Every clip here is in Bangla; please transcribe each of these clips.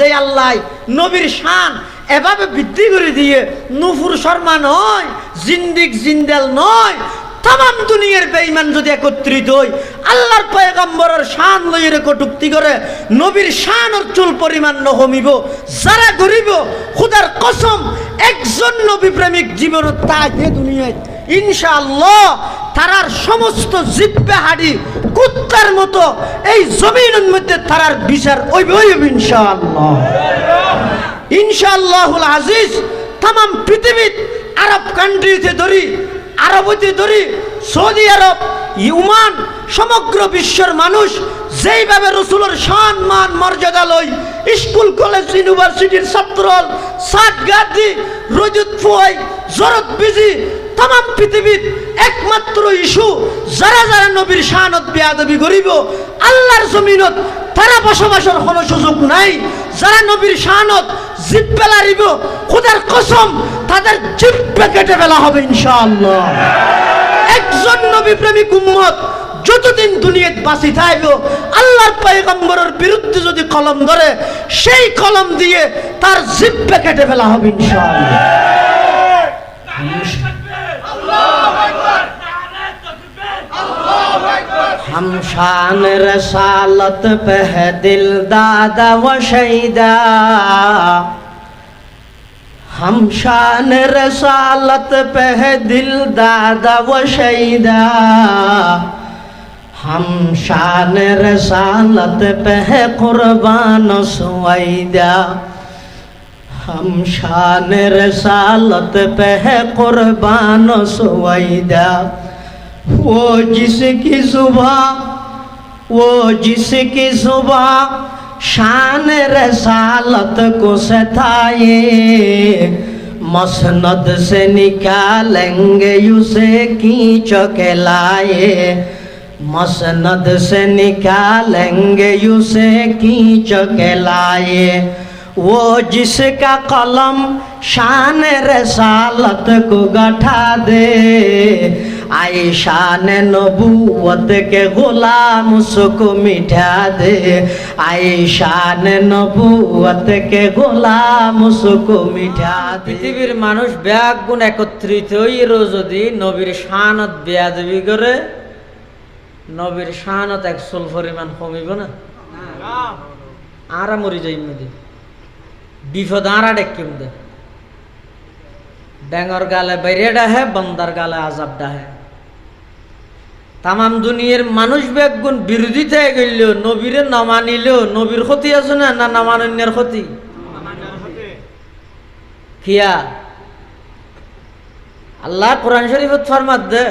যে আল্লাহ নবীর শান এভাবে বৃদ্ধি করে দিয়ে নুফুর শর্মা নয়, জিন্দিক জিন্দাল নয়, তাম দুনিয়ার বেঈমান যদি একত্রিত হই, আল্লাহর পয়গম্বরের শান লইয়ের কটুক্তি করে, নবীর শান ওর চুল পরিমাণ নহমিব যারা গরিব, খুদার কসম, একজন নবী প্রেমিক জীবন তাকে দুনিয়ায় ইনশাআল্লাহ তারার সমস্ত জিব্বে হাড়ি, কুত্তার মতো এই জমিনের মধ্যে তারার বিচার ওই ওই ইনশাআল্লাহ। ইনশাআল্লাহুল আজিজ তাম পৃথিবীর আরব কান্ট্রিতে ধরি, আরবতে ধরি, সৌদি আরব, ইউমান, সমগ্র বিশ্বের মানুষ যেইভাবে রসুলের সম্মান মর্যাদা লই স্কুল, কলেজ, ইউনিভার্সিটির ছাত্র সাত গাদি, রজত ফুয়াই, জরত বিজি তাম পৃথিবীর একমাত্র ইস্যু যারা যারা নবীর শানত বেয়াদবি করিব, আল্লাহর জমিনত, তারা বসবাসের কোনো সুযোগ নাই। যারা নবীর শানত জিব্বে লারিব, খুদার কসম, তাদের জিব্বে কেটে ফেলা হবে ইনশাআল্লাহ। একজন নবী প্রেমিক উম্মত যতদিন দুনিয়াত বাঁচি থাকব, আল্লাহর পয়গম্বরের বিরুদ্ধে যদি কলম ধরে, সেই কলম দিয়ে তার জিব্বে কেটে ফেলা হবে ইনশাআল্লাহ। ہم شان رسالت پہ دل دادا و شہیدہ ہم شان رسالت پہ دل دادا و شہیدہ ہم شان رسالت پہ قربان و سویدہ ہم شان رسالت پہ قربان و سویدہ वो जिसकी सुबह, वो जिसकी सुबह शान रसालत को सताए, मसनद से निकालेंगे उसे कीच के लाए मसनद से निकालेंगे उसे कीच के लाए वो जिसका कलम शान रसालत को गठा दे आई शान नबूवत के गुलाम उसको मिठा दे आई शान नबूवत के गुलाम उसको मिठा दे পৃথিবীর মানুষ ব্যাগ গুণ একত্রিত হইরও যদি নবীর শানত বেয়াদবি করে নবীর শানত এক সোল পরিমাণ কমিব না আরা মরি যাই মদি বিপদ আরা ডেকিম দে ড্যাঙর গালে বাইরে ডাহে বন্দার গালে আজাব ডাহে তামাম দুনিয়ার মানুষ বেগুন বিরোধিতায় গেল নবীরে নামানিলেও নবীর ক্ষতি আছে না না নামানন্যের ক্ষতি? কিয়া? আল্লাহ কোরআন শরীফত ফরমাত দে,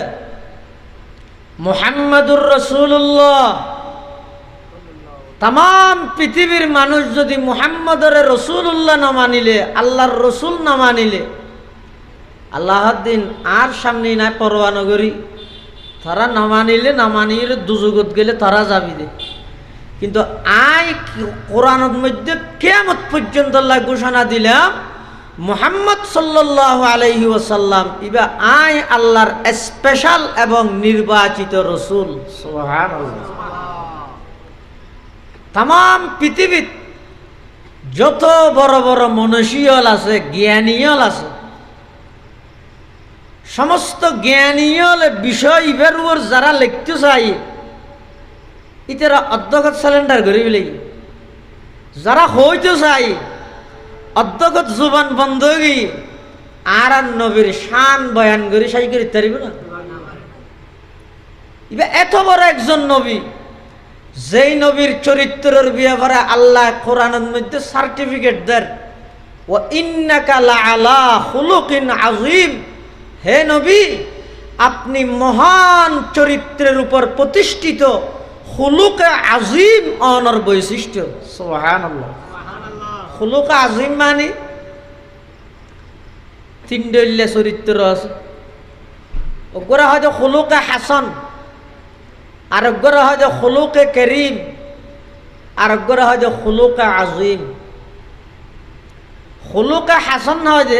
মোহাম্মদুর রসুল্লাহ তাম পৃথিবীর মানুষ যদি মুহাম্মদর রসুল্লাহ না মানিলে, আল্লাহর রসুল না মানিলে দিন আর সামনে নাই পরোয়া নগরী। তারা না মানিলে না মানিলে দুজগত গেলে তারা যাবি দে। কিন্তু আই কোরআনের মধ্যে কেমত পর্যন্ত আল্লাহ ঘোষণা দিলাম মোহাম্মদ সাল্লাহ আলহি ওসাল্লাম ইবা আই আল্লাহর স্পেশাল এবং নির্বাচিত রসুল। তাম পৃথিবীত যত বড় বড় মনসীয়ল আছে জ্ঞানীয়ল আছে সমস্ত জ্ঞানীয় বিষয় ইবের উপর যারা লিখতে চাই ইতারা অধ্যগত সিলিন্ডার করি বলে যারা হইতে চাই অধ্যগত জুবান বন্ধ গিয়ে আর নবীর শান বয়ান করি সাই করি তারিব না। ইবা এত বড় একজন নবী, যেই নবীর চরিত্রের ব্যাপারে আল্লাহ কোরআনের মধ্যে সার্টিফিকেট দেন, ও ইন্নাকা আলা হুলুকিন আজিম হে নবী, আপনি মহান চরিত্রের উপর প্রতিষ্ঠিত হুলুকে আজিম অনর বৈশিষ্ট্য। সোহান হুলুকে আজিম মানে তিন দলীয় চরিত্র আছে। ওগুলা হয়তো হুলুকে হাসন আরোগ্যরা হয় যে হলুকে করিম আরোগ্যরা হয় যে হলুকে আজিম। হলুকে হাসন হয় যে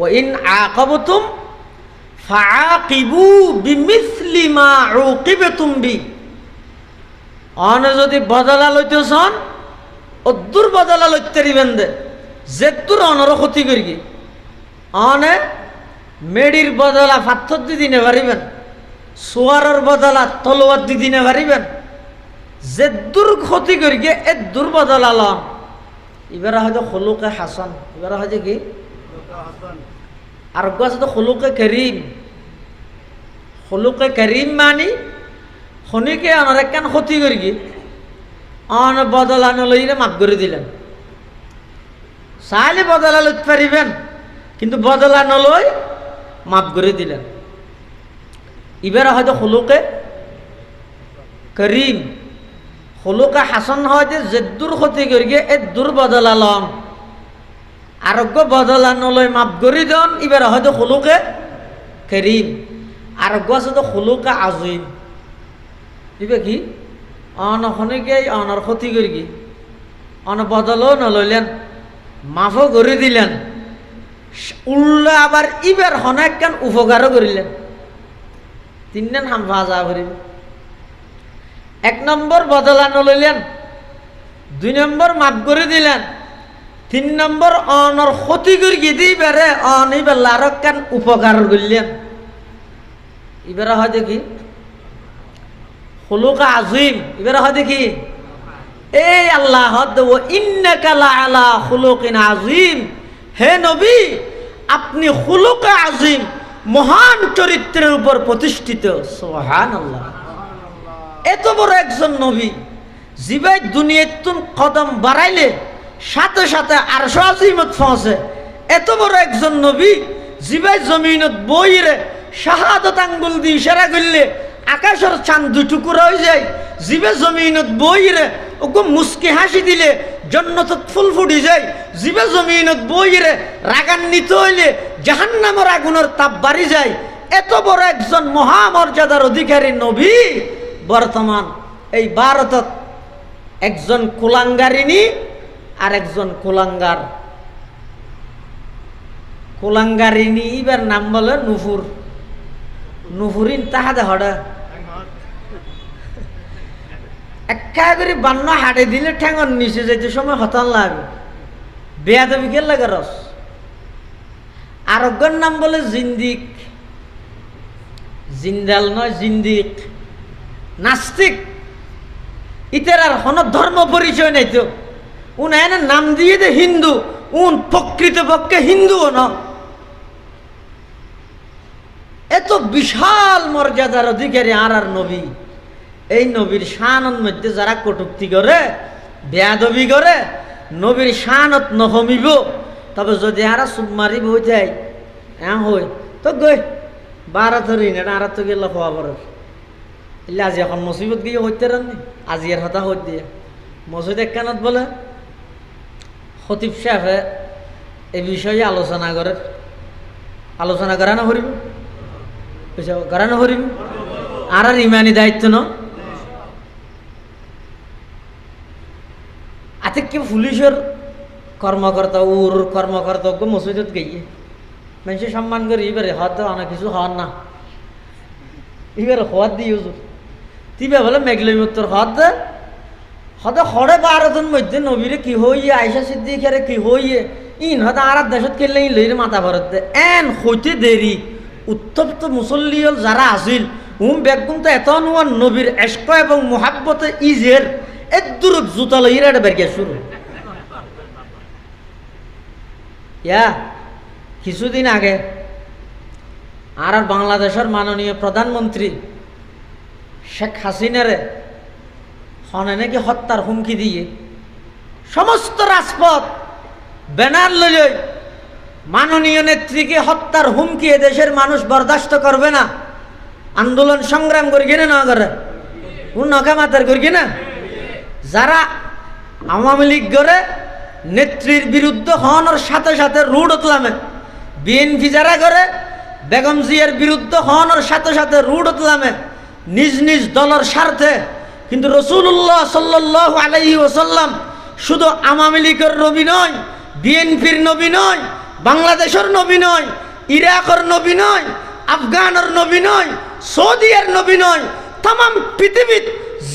ও ইন আকাবতুম ফাআকিবু বিমিসলি মা উকিবাতুম বি। অনে যদি বদলা লইতেছন অদ্দুর বদলা লইতে দিবেন দে জেদ্দুর অনর ক্ষতি করি অনে মেডির বদলা পাথর দি দিনে পারিবেন সোয়ারের বদলা তলোয়ার দি দিনে পারিবেন জেদ্দুর ক্ষতি করি গিয়ে এ দূর বদলা লন এবারে হয়তো হলুকে হাসান, এবারে হয়তো কি? আর আছে তো হলুকে করিম হলুকে করিম মানি শনিকে আনার একখান ক্ষতি করি কি অন বদলানো লইলে মাফ করে দিলেন। চাইলে বদলা লইতে পারিবেন কিন্তু বদলা নলই মাফ করে দিলেন। এবারে হয়তো হলুকে করিম হলুকে হাসন হয় যে জেদ্দুর ক্ষতি করি এ দূর বদলা লম। আরোগ্য বদলা নলই মাফ করে দন এবারে হয়তো হলুকে করিম আরোগ্য আছে তো হলুকে আজইম। দিবে কি? অন খনিকে অনর ক্ষতি করি কি? অন বদলও নলইলেন মাফও করে দিলেন। উল্লা আবার ইবার হনেক কান উপকারও করিলেন তিনজন হামফা যা করিব এক নম্বর বদলা নলইলেন দুই নম্বর মাফ করে দিলেন। তিন নম্বর, অনর ক্ষতি করি কি দিবারে অন ইবার লারক কান উপকার করলেন এবারে হয় দেখি। হলুকা আজিম এবারে হয় দেখি। এই আল্লাহ আজিম। হে নবী, আপনি হুলুকা আজিম, মহান চরিত্রের উপর প্রতিষ্ঠিত। সোহান আল্লাহ এত বড় একজন নবী, জিবাই দুনিয়াতুন কদম বাড়াইলে সাথে সাথে আরশো আজিমত ফসে। এত বড় একজন নবী জিবাই জমিনত বইরে শাহাদত আঙ্গুল দিয়ে ইশারা করলে আকাশের চাঁদ দুটুকুরা হয়ে যায়। জিবে জমিনত বইরে ওকে মুস্কি হাসি দিলে জন্নত ফুল ফুটি যায়। জিবে জমিনত বইরে রাগান্বিত হইলে জাহান্নামের আগুনের তাপ বাড়ি যায়। এত বড় একজন মহামর্যাদার অধিকারী নবী বর্তমান এই ভারতত একজন কুলাঙ্গারিনী আর একজন কুলাঙ্গার। কুলাঙ্গারিনী এবার নাম বলে নুফুর। নুফুরিন তাহাদে হড়া। একা করে বান্ন হাটে দিলে ঠ্যাঙর নিচে যেতে সময় হতান লাগে। বেয়া দেবী কে লাগে রস? আরোগ্যর নাম বলে জিন্দিক। জিন্দাল নয়, জিন্দিক। নাস্তিক। ইতার আর হন ধর্ম পরিচয় নাই তো। উন এনে নাম দিয়ে দে হিন্দু, উন প্রকৃত পক্ষে হিন্দুও ন। এত বিশাল মর্যাদার অধিকারী আর আর নবী। এই নবীর শানত মধ্যে যারা কটুক্তি করে, বেয়াদবি করে, নবীর শানত নহমিব, তবে যদি আরা সুপ মারিব হয়ে যায় এ হই তো গই বারা ধরি না, আর তো গেল হওয়া বড় আজি এখন মসজিদত গিয়ে হইতে রান্নি আজি এর হতা হইতে। মসজিদ একখানত বলে খতিব সাহেবে এই বিষয়ে আলোচনা করে। আলোচনা করা না বুঝছ করা না হরিব আর আর ইমানি দায়িত্ব ন? আতে কি পুলিশের কর্মকর্তা, উর কর্মকর্তা মসজিদত গিয়ে মানুষের সম্মান করে এবারে হয়তো অনেক কিছু হওয়ার না। এবারে হওয়ার দিয়ে তিবে বলে মেঘলি উত্তর হদ দে হদে হরে বারোজন মধ্যে নবীরে কি হইয়ে আয়সা সিদ্দিকারে কি হইয়ে ইন হদে আর দেশত খেললে ইন লইরে মাথা ভরত। এন হইতে দেরি। উত্তপ্ত মুসল্লিয়ল যারা আছিল, উম বেগুন তো এত নোয়ার নবীর এস্ক এবং মোহাব্বতে ইজের, এক দূর জুতা লইরে এটা বেরকে শুরু। ইয়া, কিছুদিন আগে আর বাংলাদেশের মাননীয় প্রধানমন্ত্রী শেখ হাসিনারে হনে নাকি হত্যার হুমকি দিয়ে সমস্ত রাজপথ ব্যানার লইল মাননীয় নেত্রীকে হত্যার হুমকি দেশের মানুষ বরদাস্ত করবে না। আন্দোলন সংগ্রাম করি কিনা না করে? কোন নকা মাতার করি কিনা? যারা আওয়ামী লীগ করে নেত্রীর বিরুদ্ধে হওয়ানোর সাথে সাথে রুড উতলামে, বিএনপি যারা করে বেগম জিয়ার বিরুদ্ধে হওয়ানোর সাথে সাথে রুড উতলামে, নিজ নিজ দলের স্বার্থে কিন্তু রসুল্লাহ সাল্লাহ আলাইহি ওসাল্লাম শুধু আওয়ামী লীগের নবী নয়, বিএনপির নবী নয়, বাংলাদেশের নবী নয়, ইরাকের নবী নয়, আফগানের নবী নয়, সৌদিয়ার নবী নয় তাম পৃথিবীত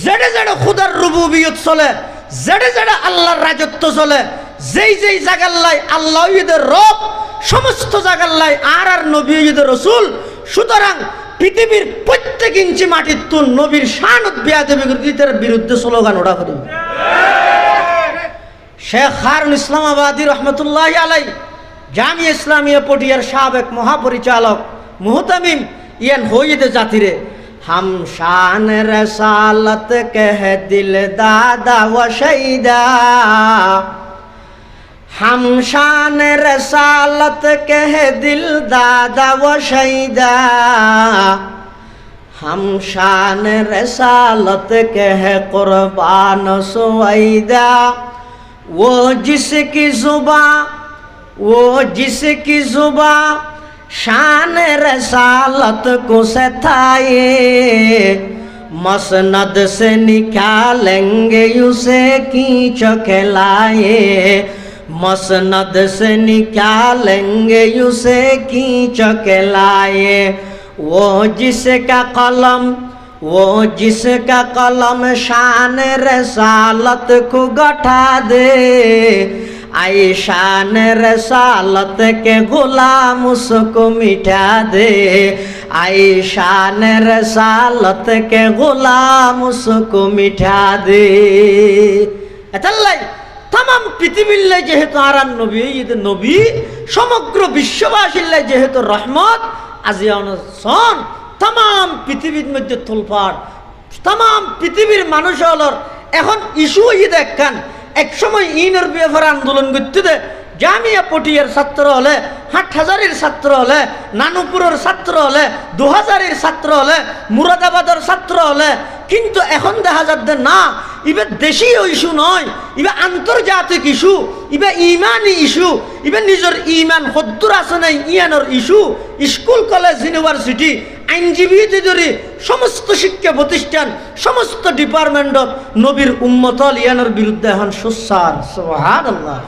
জেডে জেডে খুদার রুবুবিয়ত চলে, জেডে জেডে আল্লাহর রাজত্ব চলে, যেই যেই জাগাল্লাই আল্লাহ ঈদের রব, সমস্ত জাগাল্লাই আর আর নবী রসুল। সুতরাং পৃথিবীর প্রত্যেক ইঞ্চি মাটির তুন নবীর শানত বিয়াদের বিরুদ্ধে স্লোগান ওঠা করি শেখ হারুন ইসলামাবাদী রহমতুল্লাহ আলাই, জামি ইসলামিয়া পটিয়ার সাবেক মহাপরিচালক মুহতামিম ইয়ান হইদে জাতিরে, হাম শান রসালত কহ দিল দাদা ও শৈদা हम शान रसालत कह दिल दादा व शहीदा। हम शान रसालत कह कुर्बान सुवैदा। वो जिसकी जुबा, वो जिसकी जुबा, शान रसालत को सताए। मसनद से निकालेंगे उसे कीच खिलाए मसनद से निकालेंगे उसे खींच के लाए वो जिसका कलम वो जिसका कलम शान रसालत को गठा दे आई शान रसालत के गुलाम उसको मिटा दे आई शान रसालत के गुलाम उसको मिटा दे चल তাম পৃথিবীল্লাই যেহেতু আরান নবী ঈদ নবী, সমগ্র বিশ্ববাসীল্লাই যেহেতু রহমত আজি সন তাম পৃথিবীর মধ্যে তোলপাড় তাম পৃথিবীর মানুষ হলর, এখন ইস্যু ঈদ একখান একসময় সময় বিয়ে ব্যাপারে আন্দোলন করতে দে জামিয়া পটিয়ার ছাত্র হলে হাট হাজারের ছাত্র হলে, নানুপুরের ছাত্র হলে দু হাজারের ছাত্র হলে, মুরাদাবাদের ছাত্র হলে, কিন্তু এখন দেখা যাচ্ছে না, ইবে দেশীয় ইস্যু নয়, ইবে আন্তর্জাতিক ইস্যু, ইবে ইমানি ইস্যু, ইবে নিজের ইমান সত্তর আছে নাই ইয়ানোর ইস্যু, স্কুল, কলেজ, ইউনিভার্সিটি, আইনজীবী ধরে সমস্ত শিক্ষা প্রতিষ্ঠান, সমস্ত ডিপার্টমেন্টত নবীর উম্মতল ইয়ানোর বিরুদ্ধে এখন সুসার আল্লাহ